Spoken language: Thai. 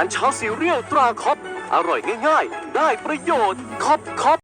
หารเช้าซีเรียลตราคอปอร่อยง่าย ๆ ได้ประโยชน์คอปคอป